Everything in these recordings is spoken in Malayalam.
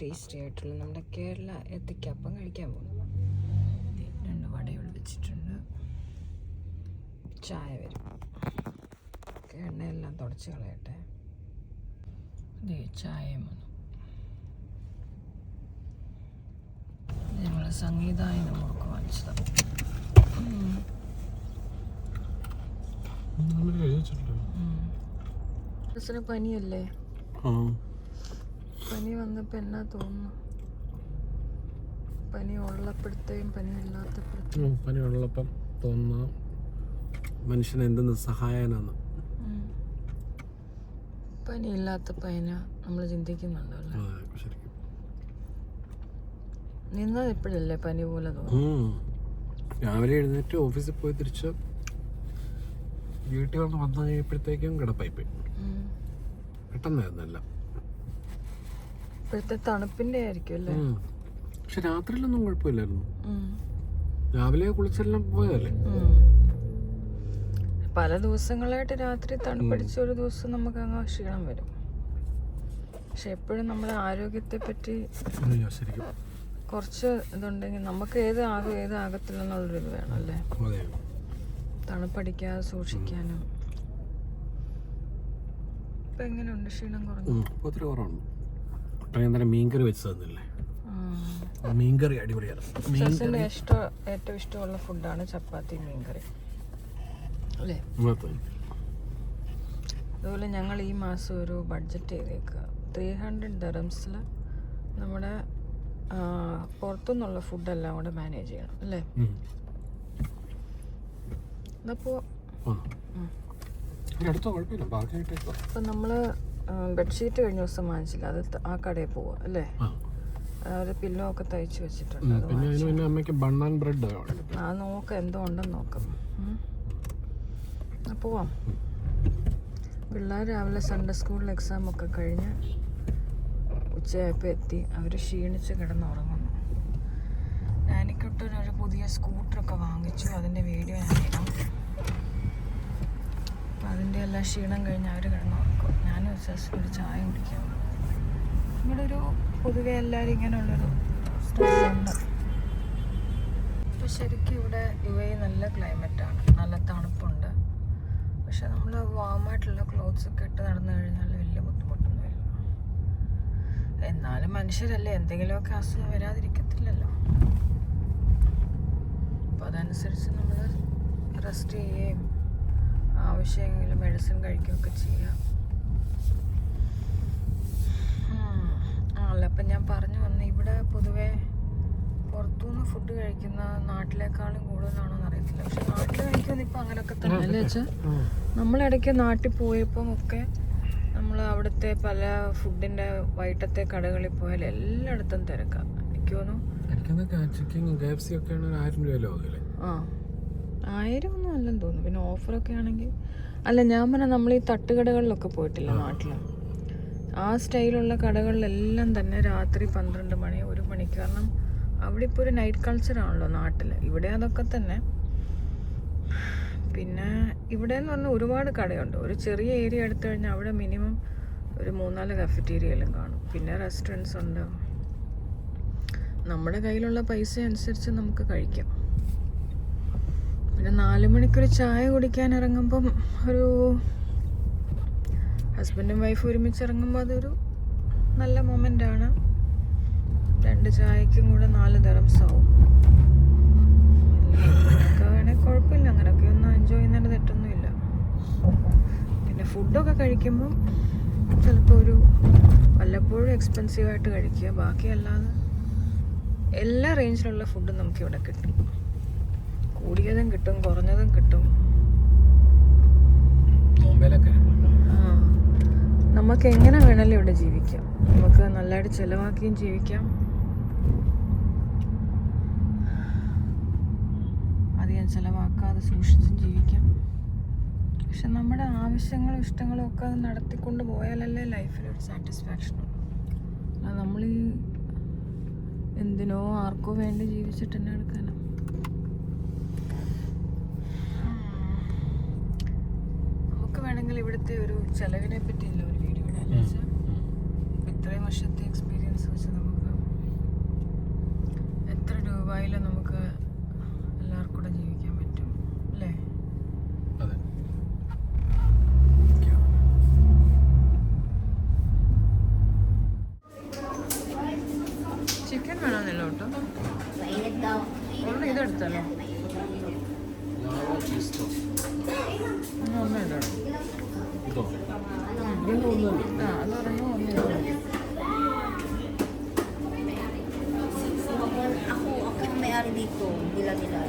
ടേസ്റ്റി ആയിട്ടുള്ള നമ്മുടെ കേരള എത്തിക്കപ്പം കഴിക്കാൻ പോകുന്നു രണ്ട് വട ഇവിടെ വെച്ചിട്ടുണ്ട്. ചായ വരും. എണ്ണയെല്ലാം തുടച്ച് കളയട്ടെ. ദേ ചായയും വന്നു. ഞങ്ങൾ സംഗീതായ മുറുക്ക് വാങ്ങിച്ചതാണ് പനിയല്ലേ? പനി വന്നപ്പോൾ എന്നാ തോന്നുന്നു? പനി ഉള്ളപ്പോഴത്തെയും പനി ഇല്ലാത്തപ്പോഴത്തെയും പനി ഉള്ളപ്പം തോന്നുന്ന മനുഷ്യൻ എന്തെന്ന് സഹായനാണ് പനി ഇല്ലാത്തപ്പോൾ അതിനെ നമ്മൾ ചിന്തിക്കുന്നുണ്ടോ അല്ലേ? ശരിക്കും. നിന്നത് ഇപ്പോഴല്ലേ പനി പോലെ തോന്നുന്നു. രാവിലെ എഴുന്നേറ്റ് ഓഫീസിൽ പോയി തിരിച്ച് വീട്ടിൽ വന്ന് വന്നു കഴിയുമ്പോഴത്തേക്കും കിടപ്പായി പോയി. പെട്ടെന്നായിരുന്നല്ല. ഇപ്പോഴത്തെ തണുപ്പിന്റെ ആയിരിക്കും അല്ലേ? പക്ഷെ രാത്രിയിലൊന്നും കുഴപ്പമില്ലായിരുന്നു. രാവിലെ കുളിച്ചെല്ലാം പോയതല്ലേ? പല ദിവസങ്ങളായിട്ട് രാത്രി തണുപ്പടിച്ച ഒരു ദിവസം നമുക്ക് അങ്ങ് ക്ഷീണം വരും. പക്ഷെ എപ്പോഴും നമ്മുടെ ആരോഗ്യത്തെ പറ്റി കുറച്ച് ഇതുണ്ടെങ്കിൽ നമുക്ക് ഏത് ആകും ഏത് ആകത്തില്ല എന്നുള്ളൊരു ഇത് വേണം അല്ലേ? തണുപ്പടിക്കാതെ സൂക്ഷിക്കാനും. ഇപ്പൊ എങ്ങനെയുണ്ട്? ക്ഷീണം കുറഞ്ഞു? ഒത്തിരി കുറവുണ്ട്. തന്നെ മീൻകറി വെച്ച് തന്നില്ലേ? മീൻകറി അടിപൊളിയാണ്. ഇഷ്ടം ഏറ്റവും ഇഷ്ടമുള്ള ഫുഡാണ് ചപ്പാത്തി മീൻകറി. അല്ലേ. അതുപോലെ ഞങ്ങൾ ഈ മാസം ഒരു ബഡ്ജറ്റ് ചെയ്തേക്കുക ത്രീ ഹൺഡ്രഡ് ദറംസിൽ നമ്മുടെ പുറത്തുനിന്നുള്ള ഫുഡെല്ലാം കൂടെ മാനേജ് ചെയ്യണം അല്ലേ? അപ്പോൾ അപ്പം നമ്മൾ ബെഡ്ഷീറ്റ് കഴിഞ്ഞ ദിവസം വാങ്ങിച്ചില്ല. അത് ആ കടയിൽ പോവുക അല്ലേ? ഒരു പില്ലോ ഒക്കെ തയ്ച്ച് വെച്ചിട്ടുണ്ട്. പിന്നെ അതിന് പിന്നെ അമ്മയ്ക്ക് ബണ്ണാൻ ബ്രെഡ് ആ നോക്കാം എന്തോ ഉണ്ടെന്ന് നോക്കാം പോവാം. പിള്ളേർ രാവിലെ സൺഡേ സ്കൂളിൽ എക്സാം ഒക്കെ കഴിഞ്ഞ് ഉച്ചയായപ്പോൾ എത്തി. അവർ ക്ഷീണിച്ച് കിടന്നുറങ്ങുന്നു. ഞാനിക്കൊട്ടൊരു ഒരു പുതിയ സ്കൂട്ടറൊക്കെ വാങ്ങിച്ചു. അതിന്റെ വീഡിയോ ഞാൻ ഇടാം. അതിന്റെ എല്ലാം ക്ഷീണം കഴിഞ്ഞ് അവർ കിടന്നുറക്കും ഞാനും ജസ്റ്റ് ഒരു ചായ കുടിക്കാം. ഒരു പൊതുവെ എല്ലാവരും ഇങ്ങനെയുള്ളൊരു ഇപ്പൊ ശരിക്കും ഇവിടെ യു എ നല്ല ക്ലൈമറ്റാണ് നല്ല തണുപ്പുണ്ട്. പക്ഷെ നമ്മൾ വാമായിട്ടുള്ള ക്ലോത്ത്സ് ഒക്കെ ഇട്ട് നടന്നു കഴിഞ്ഞാൽ വലിയ ബുദ്ധിമുട്ടൊന്നുമില്ല എന്നാലും മനുഷ്യരല്ലേ എന്തെങ്കിലുമൊക്കെ അസുഖം വരാതിരിക്കത്തില്ലല്ലോ. അപ്പം അതനുസരിച്ച് നമ്മൾ റെസ്റ്റ് ചെയ്യുകയും ആവശ്യമെങ്കിലും മെഡിസിൻ കഴിക്കുകയൊക്കെ ചെയ്യാം ഉം. ആ, അല്ല അപ്പം ഞാൻ പറഞ്ഞു വന്ന ഇവിടെ പൊതുവേ പുറത്തുനിന്ന് ഫുഡ് കഴിക്കുന്ന നാട്ടിലേക്കാളും കൂടുതലാണോ അറിയത്തില്ല. പക്ഷെ നാട്ടിൽ എനിക്ക് ഇപ്പം അങ്ങനെയൊക്കെ തന്നെ. അല്ലേ വെച്ചാൽ നമ്മളിടയ്ക്ക് നാട്ടിൽ പോയപ്പം ഒക്കെ നമ്മൾ അവിടുത്തെ പല ഫുഡിന്റെ വൈകിട്ടത്തെ കടകളിൽ പോയാൽ എല്ലായിടത്തും തിരക്കാം. എനിക്ക് തോന്നുന്നു ആ. ആയിരം ഒന്നും അല്ലെന്ന് തോന്നുന്നു. പിന്നെ ഓഫറൊക്കെ ആണെങ്കിൽ അല്ല ഞാൻ പറഞ്ഞ നമ്മൾ ഈ തട്ടുകടകളിലൊക്കെ പോയിട്ടില്ല നാട്ടിൽ ആ സ്റ്റൈലുള്ള കടകളിലെല്ലാം തന്നെ രാത്രി പന്ത്രണ്ട് മണി ഒരു മണി കാരണം അവിടെ ഇപ്പോൾ ഒരു നൈറ്റ് കൾച്ചറാണല്ലോ നാട്ടിൽ ഇവിടെ അതൊക്കെ തന്നെ. പിന്നെ ഇവിടെ എന്ന് പറഞ്ഞാൽ ഒരുപാട് കടയുണ്ട്. ഒരു ചെറിയ ഏരിയ എടുത്തു കഴിഞ്ഞാൽ അവിടെ മിനിമം ഒരു മൂന്നാൽ കഫറ്റീരിയയിലും കാണും. പിന്നെ റെസ്റ്റോറന്റ്സ് ഉണ്ട്. നമ്മുടെ കയ്യിലുള്ള പൈസ അനുസരിച്ച് നമുക്ക് കഴിക്കാം. പിന്നെ നാല് മണിക്കൊരു ചായ കുടിക്കാൻ ഇറങ്ങുമ്പം ഒരു ഹസ്ബൻഡും വൈഫും ഒരുമിച്ച് ഇറങ്ങുമ്പോൾ അതൊരു നല്ല മൊമെന്റ് ആണ്. രണ്ട് ചായക്കും കൂടെ നാല് തരം ആവും ഒക്കെ വേണേൽ കുഴപ്പമില്ല. അങ്ങനെയൊക്കെ ഒന്ന് എൻജോയ് ചെയ്യുന്നതിന് തെറ്റൊന്നുമില്ല. പിന്നെ ഫുഡൊക്കെ കഴിക്കുമ്പം ചിലപ്പോൾ ഒരു വല്ലപ്പോഴും എക്സ്പെൻസീവ് ആയിട്ട് കഴിക്കുക. ബാക്കി അല്ലാതെ എല്ലാ റേഞ്ചിലുള്ള ഫുഡും നമുക്കിവിടെ കിട്ടും. കൂടിയതും കിട്ടും കുറഞ്ഞതും കിട്ടും. നമുക്ക് എങ്ങനെ വേണമെങ്കിലും ഇവിടെ ജീവിക്കാം. നമുക്ക് നല്ലതായിട്ട് ചിലവാക്കിയും ജീവിക്കാം. ചിലവാക്കാതെ സൂക്ഷിച്ചും ജീവിക്കാം. പക്ഷെ നമ്മുടെ ആവശ്യങ്ങളും ഇഷ്ടങ്ങളും ഒക്കെ അത് നടത്തിക്കൊണ്ട് പോയാലല്ലേ ലൈഫിൽ ഒരു സാറ്റിസ്ഫാക്ഷൻ ഉള്ളൂ. നമ്മൾ ഈ എന്തിനോ ആർക്കോ വേണ്ടി ജീവിച്ചിട്ട് തന്നെ എടുക്കാനാണ് നമുക്ക് വേണമെങ്കിൽ ഇവിടുത്തെ ഒരു ചെലവിനെ പറ്റിയല്ല ഒരു വീഡിയോ ഇടാൻ ഇത്രയും വർഷത്തെ എക്സ്പീരിയൻസ് വെച്ച് നമുക്ക് എത്ര രൂപയിൽ നമുക്ക് കൂടെ ജീവിക്കാൻ പറ്റും അല്ലേ അതെ ചിക്കൻ വേണമെന്നില്ല കേട്ടോ ഒന്ന് ഇതെടുത്തല്ലോ ഒന്ന് ഇടണം ഇതോ രണ്ടും ഒന്ന് തന്നെ ആ അത് പറഞ്ഞു ഒന്ന് ഇടണം Ako, ako yung may-ari dito. Nila nila.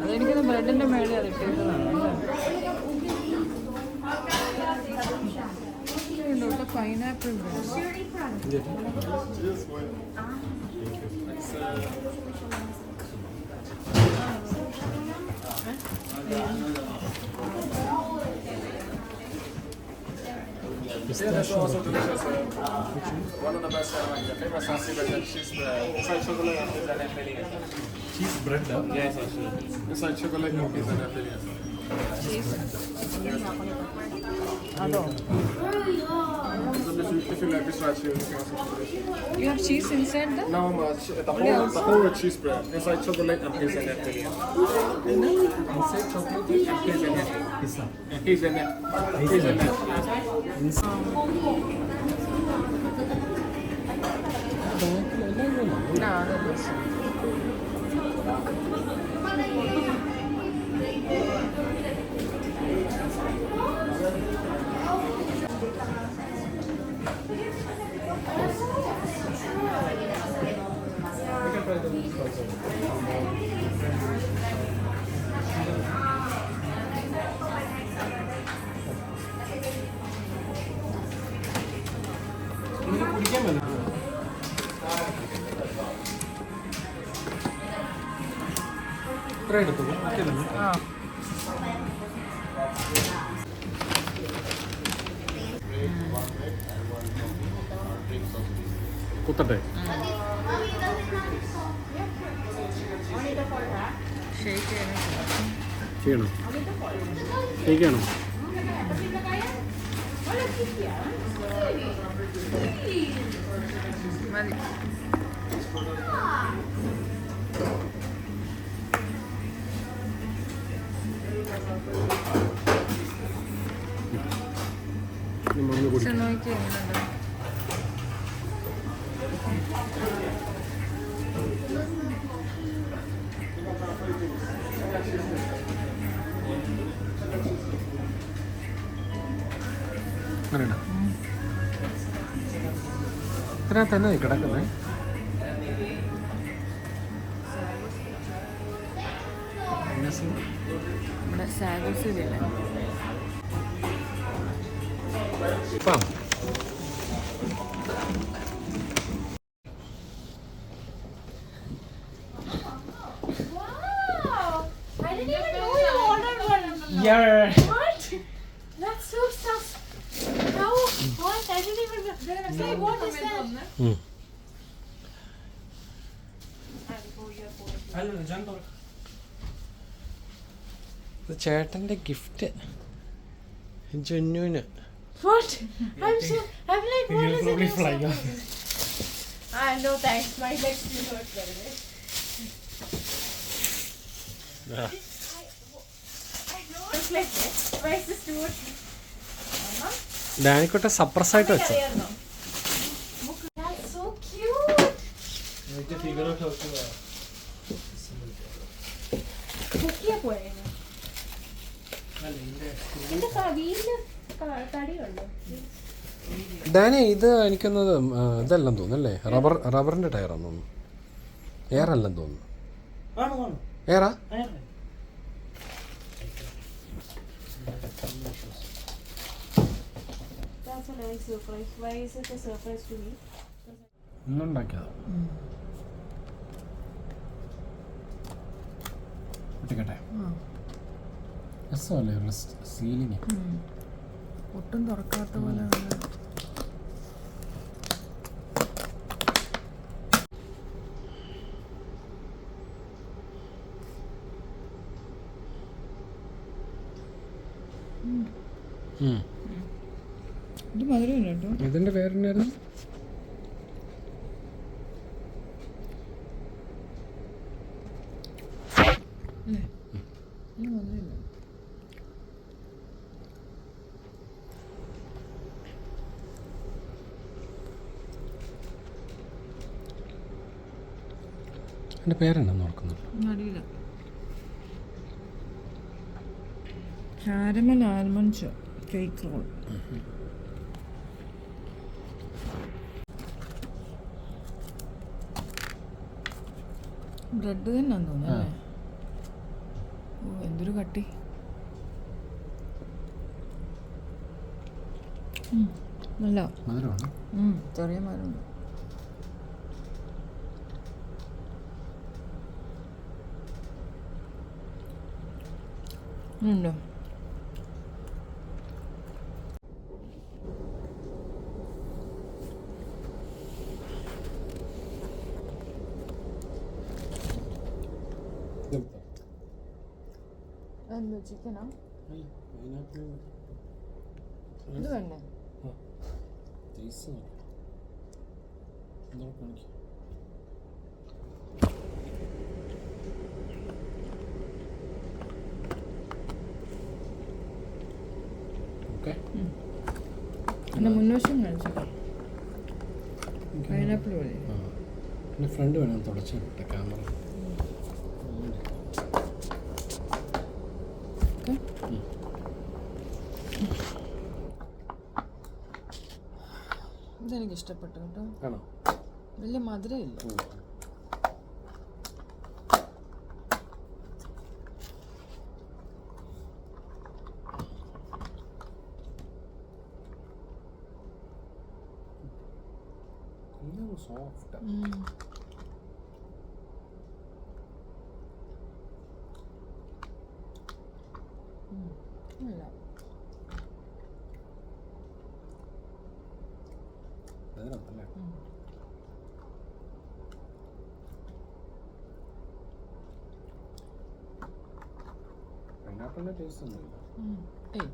അതെനിക്കൊന്ന് ബ്രെഡിന്റെ മേളിൽ അത് ഇട്ടേക്കുന്നതാണ് pineapple pistachio. also delicious. Uh, one of the best uh, the famous sassy bread. She's the inside chocolate and pizza and filling. Cheese bread? Huh? Yes, actually. Inside chocolate and pizza and filling. Cheese. Cheese. if you like pistachio, you can also do this. You have cheese inside the? No, ma'am, the whole, yeah. the whole cheese bread. Inside chocolate and hazelnut. Inside chocolate and hazelnut. Hazelnut. Hazelnut. Um, hazelnut. No, no, no. Thank you. ഇത്ര എടുത്തു ബാക്കിയല്ലേ ആ. കുത്തട്ടെ. ചെയ്യണോ. ചെയ്യണോ. മതി. അങ്ങനെയാണ് ഇത്ര തന്നെ കിടക്കുന്നേ. Thank സാഗോസില്ലേ ഇപ്പം Wow! I didn't even know you ordered one. Yeah. What? That's so sus. How? What? I didn't even know. Say, what is that? ചേട്ടന്റെ ഗിഫ്റ്റ് ജുന്നുന് ഡാനിക്കോട്ടെ സപ്രസ് ആയിട്ട് വെച്ചു. ഫിഗർ ഓഫ് ഹൗസ് കുക്കിയാ പോയത് ഡാനി ഇത് എനിക്കൊന്നത് ഇതല്ലെന്ന് തോന്നുന്നു അല്ലേ? റബ്ബർ റബ്ബറിന്റെ ടയറാന്ന് തോന്നുന്നു. എയർ അല്ലെന്ന് തോന്നുന്നു എയറാ? ഇന്നുണ്ടാക്കിയതാ. രസമല്ലേ സീലിംഗ് ഒട്ടും തുറക്കാത്ത പോലെ ഇതിന്റെ പേരെന്നായിരുന്നു അതിന്റെ പേരെന്നാന്ന് ഓർക്കുന്നുണ്ട്? അറിയില്ല. Caramel almond cake roll. Bread തന്നെയാന്ന് തോന്നുന്നു ഓ എന്തൊരു കട്ടി. നല്ല. മധുരമാണ്? ചെറിയ മരം ഉണ്ടോ? എന്താ ചിക്കനാ? ഇത് വേണ്ടേ ഓക്കെ എന്റെ മുൻവശം കാണിച്ചോ പൈനാപ്പിൾ പോലെ പിന്നെ ഫ്രണ്ട് വേണം തുടച്ചു ക്യാമറ ഓക്കെ ഇതെനിക്ക് ഇഷ്ടപ്പെട്ടു കേട്ടോ. വലിയ മധുരമില്ല. സോഫ്റ്റ് അതിനകത്തല്ലേ ഉം. പൈനാപ്പിളിന്റെ ടേസ്റ്റ് ഒന്നുമില്ല. ഏയ്